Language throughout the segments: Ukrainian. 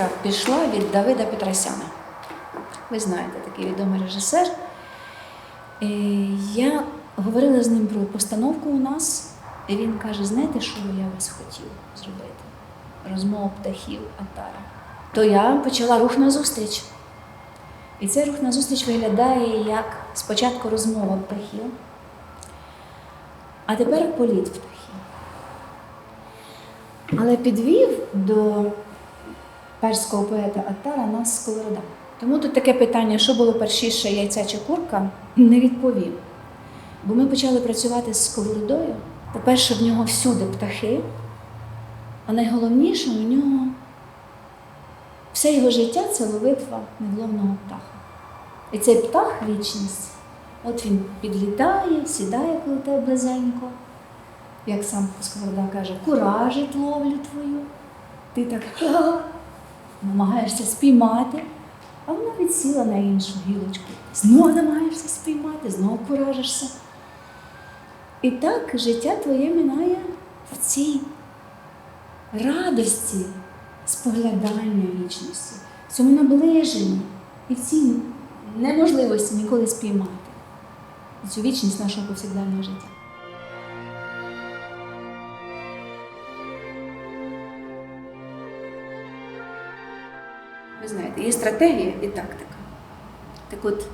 іскра пішла від Давида Петросяна. Ви знаєте, такий відомий режисер. Я говорила з ним про постановку у нас, і він каже: знаєте, що я вас хотів зробити? Розмова птахів Атара. То я почала рух назустріч. І цей рух назустріч виглядає як спочатку розмова птахів, а тепер політ птахів. Але підвів до перського поета Аттара нас сковорода. Тому тут таке питання, що було першіше яйця чи курка, не відповів. Бо ми почали працювати з сковородою. По-перше, в нього всюди птахи, а найголовніше у нього все його життя це ловитва невловного птаха. І цей птах вічність. От він підлітає, сідає коло тебе близенько, як сам сковорода каже, куражить ловлю твою. Ти так намагаєшся спіймати, а вона відсіла на іншу гілочку. Знову намагаєшся спіймати, знову куражишся. І так життя твоє минає в цій радості споглядання вічності, в цьому наближенні і в цій неможливості ніколи спіймати цю вічність нашого повсякденного життя. Знаєте, є стратегія і тактика. Так от,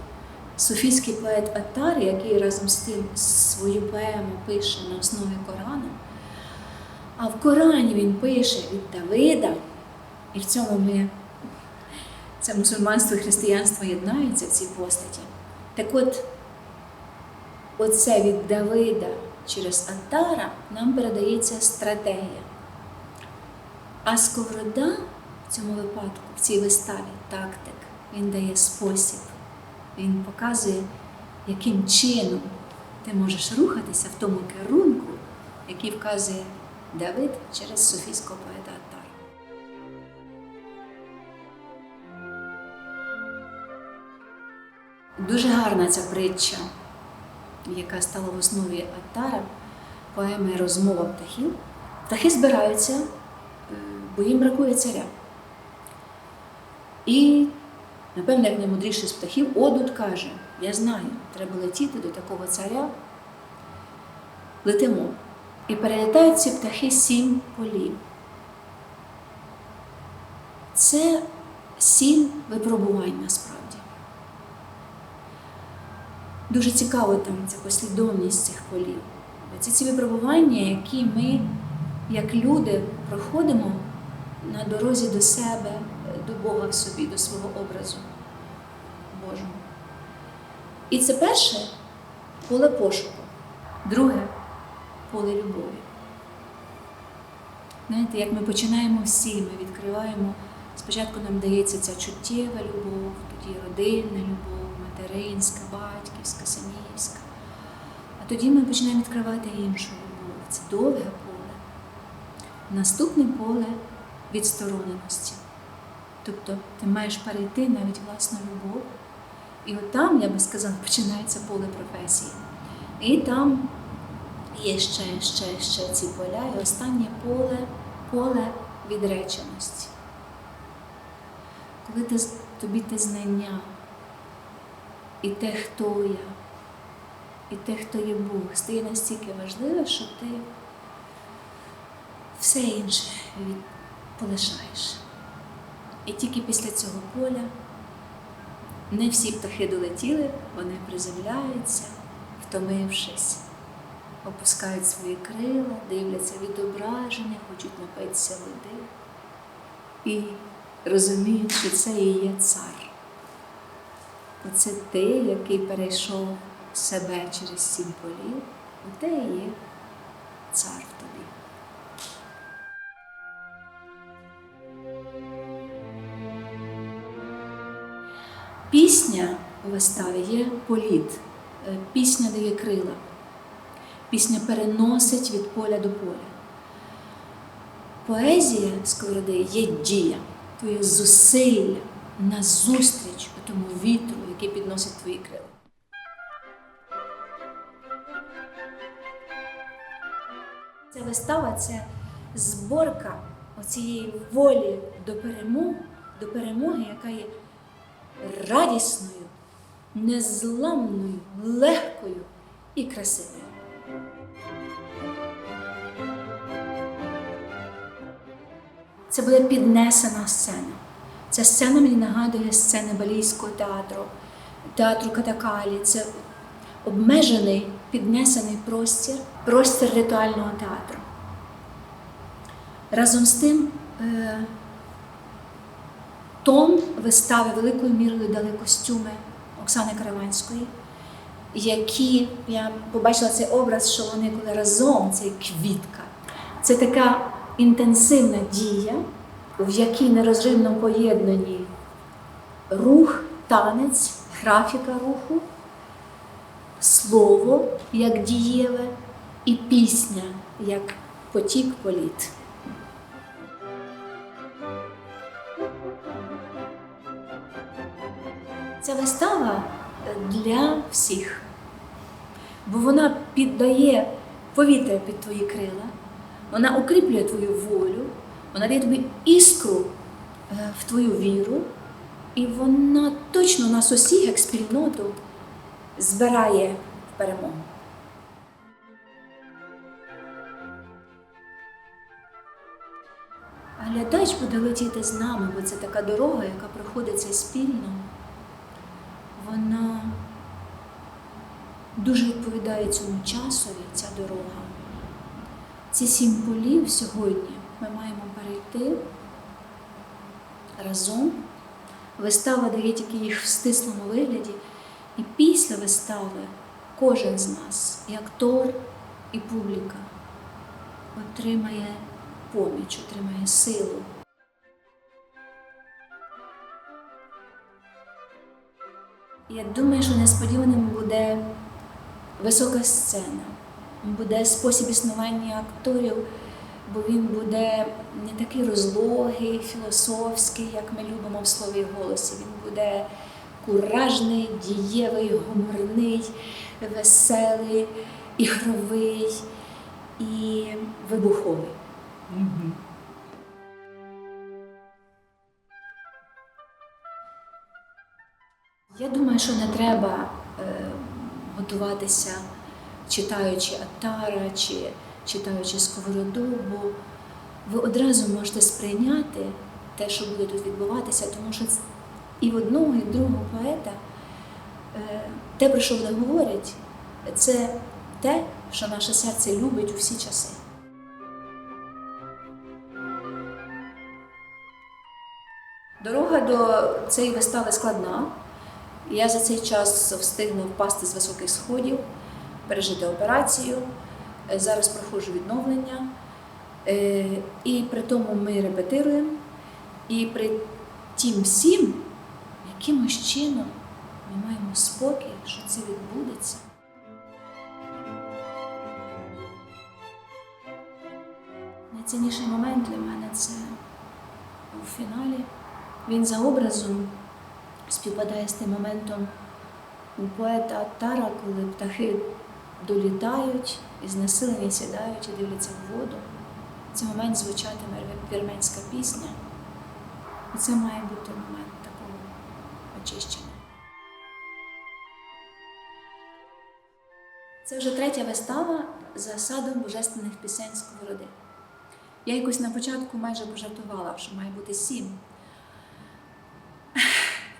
софійський поет Аттар, який разом з тим свою поему пише на основі Корану, а в Корані він пише від Давида, і в цьому ми, це мусульманство і християнство єднаються в цій постаті. Так от, оце від Давида через Аттара нам передається стратегія. А сковорода в цьому випадку, в цій виставі, тактик, він дає спосіб, він показує, яким чином ти можеш рухатися в тому керунку, який вказує Давид через софійського поета Аттара. Дуже гарна ця притча, яка стала в основі Аттара, поеми Розмова птахів. Птахи збираються, е, бо їм бракує царя. І, напевно, як наймудріший з птахів, Одут каже: Я знаю, треба летіти до такого царя. Летимо. І перелітають ці птахи сім полів. Це сім випробувань насправді. Дуже цікаво там ця послідовність цих полів. Це ці випробування, які ми, як люди, проходимо на дорозі до себе, до Бога в собі, до свого образу Божого. І це перше поле пошуку, друге поле любові. Знаєте, як ми починаємо всі, ми відкриваємо, спочатку нам дається ця чуттєва любов, тоді родинна любов, материнська, батьківська, синівська. А тоді ми починаємо відкривати іншу любов. Це довге поле. Наступне поле відстороненості. Тобто ти маєш перейти навіть власну любов. І от там, я би сказала, починається поле професії. І там є ще, ще, ще ці поля. І останнє поле поле відреченості. Коли ти, тобі те знання, і те, хто я, і те, хто є Бог, стає настільки важливе, що ти все інше полишаєш. І тільки після цього поля не всі птахи долетіли, вони приземляються, втомившись, опускають свої крила, дивляться відображення, хочуть напитися води і розуміють, що це і є цар. Оце ти, який перейшов себе через сім полів, оте і є цар в тобі. Пісня у виставі є політ, Е, пісня дає крила, пісня переносить від поля до поля. Поезія сковороди є дія, твоє зусилля назустріч тому вітру, який підносить твої крила. Ця вистава це зборка оцієї волі до перемог до перемоги, яка є радісною, незламною, легкою і красивою. Це буде піднесена сцена. Ця сцена мені нагадує сцени Балійського театру, театру Катакалі. Це обмежений піднесений простір, простір ритуального театру. Разом з тим, е, тон вистави великою мірою дали костюми Оксани Караванської, які я побачила цей образ, що вони коли разом, це квітка. Це така інтенсивна дія, в якій нерозривно поєднані рух, танець, графіка руху, слово як дієве і пісня як потік політ. Ця вистава для всіх, бо вона піддає повітря під твої крила, вона укріплює твою волю, вона дає тобі іскру е, в твою віру, і вона точно нас усіх, як спільноту, збирає в перемогу. А глядач буде летіти з нами, бо це така дорога, яка проходиться спільно. Вона дуже відповідає цьому часові, ця дорога. Ці сім полів сьогодні ми маємо перейти разом. Вистава дає тільки їх в стислому вигляді, і після вистави кожен з нас, і актор, і публіка, отримає поміч, отримає силу. Я думаю, що несподіваним буде висока сцена, буде спосіб існування акторів, бо він буде не такий розлогий, філософський, як ми любимо в слові і голосі. Він буде куражний, дієвий, гуморний, веселий, ігровий і вибуховий. Я думаю, що не треба е, готуватися, читаючи Атара чи читаючи Сковороду, бо ви одразу можете сприйняти те, що буде тут відбуватися, тому що і в одного, і в другого поета е, те, про що вони говорять, це те, що наше серце любить у всі часи. Дорога до цієї вистави складна. Я за цей час встигну впасти з високих сходів, пережити операцію. Е, Зараз проходжу відновлення. Е, І при тому ми репетируємо. І при тім всім, якимось чином ми маємо спокій, що це відбудеться. Найцінніший момент для мене це у фіналі. Він за образом співпадає з тим моментом у поета Тара, коли птахи долітають і знесилені сідають і дивляться в воду. В цей момент звучатиме вірменська пісня. І це має бути момент такого очищення. Це вже третя вистава за садом божественних пісень Сковороди. Я якось на початку майже пожартувала, що має бути сім.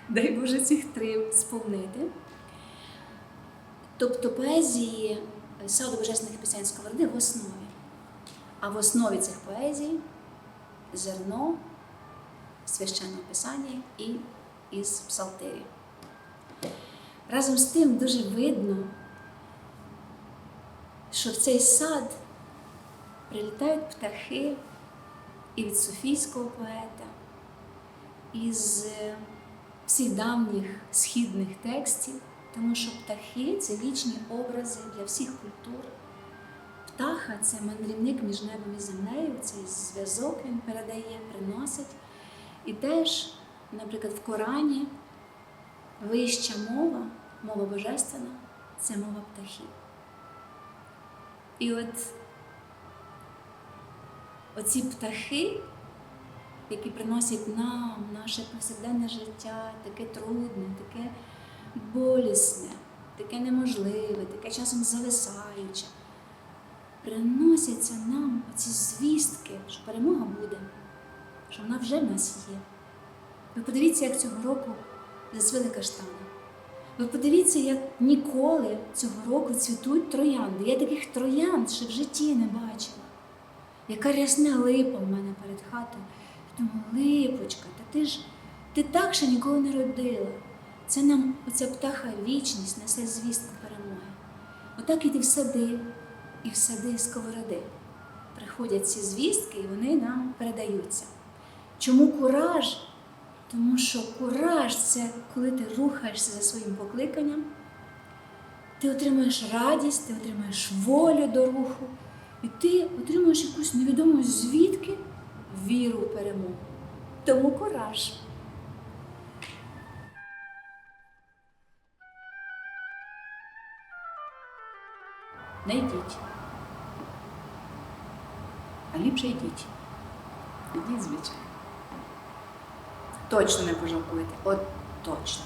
Дай Боже цих три сповнити. Тобто поезії саду божественних пісень Сковороди в основі. А в основі цих поезій зерно священного писання і із псалтирів. Разом з тим дуже видно, що в цей сад прилітають птахи і від Софійського поета, із всіх давніх східних текстів, тому що птахи це вічні образи для всіх культур. Птаха це мандрівник між небом і землею, цей зв'язок він передає, приносить. І теж, наприклад, в Корані вища мова, мова божественна це мова птахів. І от оці птахи які приносять нам наше повсякденне життя, таке трудне, таке болісне, таке неможливе, таке часом зависаюче. Приносяться нам оці звістки, що перемога буде, що вона вже в нас є. Ви подивіться, як цього року зацвіли каштани. Ви подивіться, як ніколи цього року цвітуть троянди. Я таких троянд ще в житті не бачила. Яка рясна липа в мене перед хатою. Думаю, липочка, та ти ж ти так ще ніколи не родила. Це нам оця птаха вічність несе звістку перемоги. Отак іди в сади, і в сади сковороди. Приходять ці звістки, і вони нам передаються. Чому кураж? Тому що кураж це коли ти рухаєшся за своїм покликанням, ти отримуєш радість, ти отримуєш волю до руху, і ти отримуєш якусь невідому звідки віру в перемогу. Тому кураж. Не йдіть. А ліпше йдіть. Йдіть, звичайно. Точно не пожалкуєте. От точно.